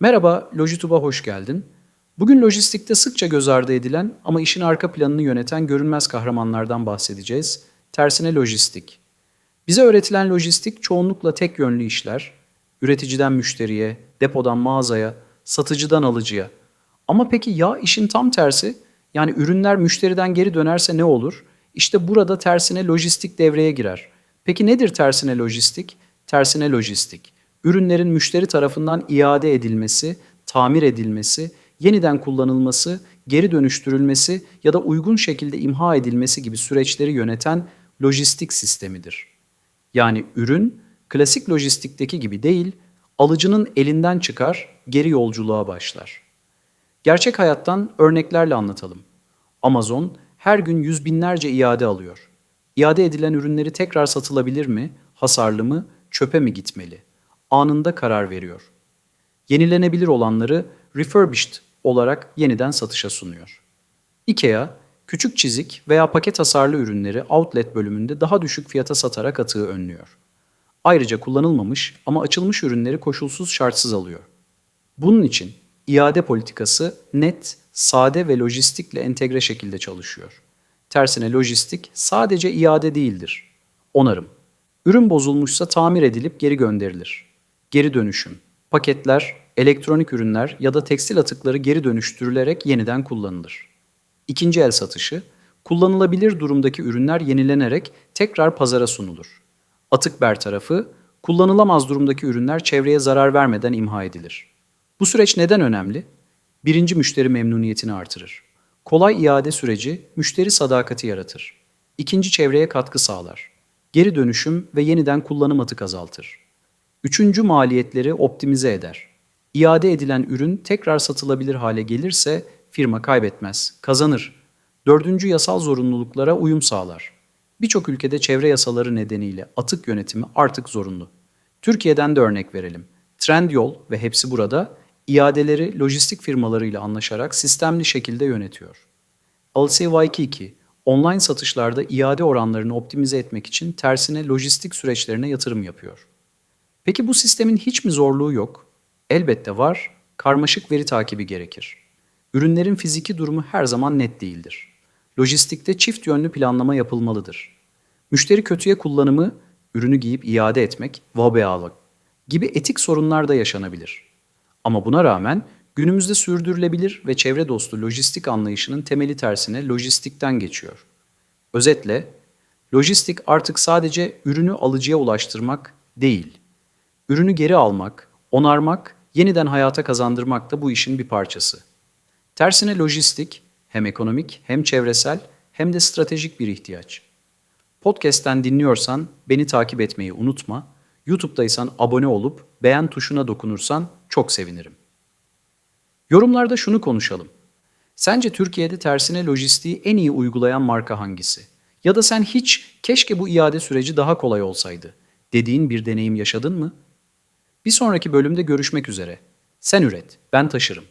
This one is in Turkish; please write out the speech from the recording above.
Merhaba, Lojitub'a hoş geldin. Bugün lojistikte sıkça göz ardı edilen ama işin arka planını yöneten görünmez kahramanlardan bahsedeceğiz. Tersine lojistik. Bize öğretilen lojistik çoğunlukla tek yönlü işler. Üreticiden müşteriye, depodan mağazaya, satıcıdan alıcıya. Ama peki ya işin tam tersi? Yani ürünler müşteriden geri dönerse ne olur? İşte burada tersine lojistik devreye girer. Peki nedir tersine lojistik? Tersine lojistik. Ürünlerin müşteri tarafından iade edilmesi, tamir edilmesi, yeniden kullanılması, geri dönüştürülmesi ya da uygun şekilde imha edilmesi gibi süreçleri yöneten lojistik sistemidir. Yani ürün klasik lojistikteki gibi değil, alıcının elinden çıkar, geri yolculuğa başlar. Gerçek hayattan örneklerle anlatalım. Amazon her gün yüz binlerce iade alıyor. İade edilen ürünleri tekrar satılabilir mi, hasarlı mı, çöpe mi gitmeli? Anında karar veriyor. Yenilenebilir olanları refurbished olarak yeniden satışa sunuyor. IKEA, küçük çizik veya paket hasarlı ürünleri outlet bölümünde daha düşük fiyata satarak atığı önlüyor. Ayrıca kullanılmamış ama açılmış ürünleri koşulsuz şartsız alıyor. Bunun için iade politikası net, sade ve lojistikle entegre şekilde çalışıyor. Tersine lojistik sadece iade değildir. Onarım. Ürün bozulmuşsa tamir edilip geri gönderilir. Geri dönüşüm. Paketler, elektronik ürünler ya da tekstil atıkları geri dönüştürülerek yeniden kullanılır. İkinci el satışı, kullanılabilir durumdaki ürünler yenilenerek tekrar pazara sunulur. Atık bertarafı, kullanılamaz durumdaki ürünler çevreye zarar vermeden imha edilir. Bu süreç neden önemli? Birinci müşteri memnuniyetini artırır. Kolay iade süreci müşteri sadakati yaratır. İkinci çevreye katkı sağlar. Geri dönüşüm ve yeniden kullanım atık azaltır. Üçüncü maliyetleri optimize eder. İade edilen ürün tekrar satılabilir hale gelirse firma kaybetmez, kazanır. Dördüncü yasal zorunluluklara uyum sağlar. Birçok ülkede çevre yasaları nedeniyle atık yönetimi artık zorunlu. Türkiye'den de örnek verelim. Trendyol ve hepsi burada iadeleri lojistik firmalarıyla anlaşarak sistemli şekilde yönetiyor. Alsey Waikiki, online satışlarda iade oranlarını optimize etmek için tersine lojistik süreçlerine yatırım yapıyor. Peki bu sistemin hiç mi zorluğu yok? Elbette var, karmaşık veri takibi gerekir. Ürünlerin fiziki durumu her zaman net değildir. Lojistikte çift yönlü planlama yapılmalıdır. Müşteri kötüye kullanımı, ürünü giyip iade etmek, vabealık gibi etik sorunlar da yaşanabilir. Ama buna rağmen günümüzde sürdürülebilir ve çevre dostu lojistik anlayışının temeli tersine lojistikten geçiyor. Özetle, lojistik artık sadece ürünü alıcıya ulaştırmak değil, ürünü geri almak, onarmak, yeniden hayata kazandırmak da bu işin bir parçası. Tersine lojistik hem ekonomik hem çevresel hem de stratejik bir ihtiyaç. Podcast'ten dinliyorsan beni takip etmeyi unutma. YouTube'daysan abone olup beğen tuşuna dokunursan çok sevinirim. Yorumlarda şunu konuşalım. Sence Türkiye'de tersine lojistiği en iyi uygulayan marka hangisi? Ya da sen hiç keşke bu iade süreci daha kolay olsaydı dediğin bir deneyim yaşadın mı? Bir sonraki bölümde görüşmek üzere. Sen üret, ben taşırım.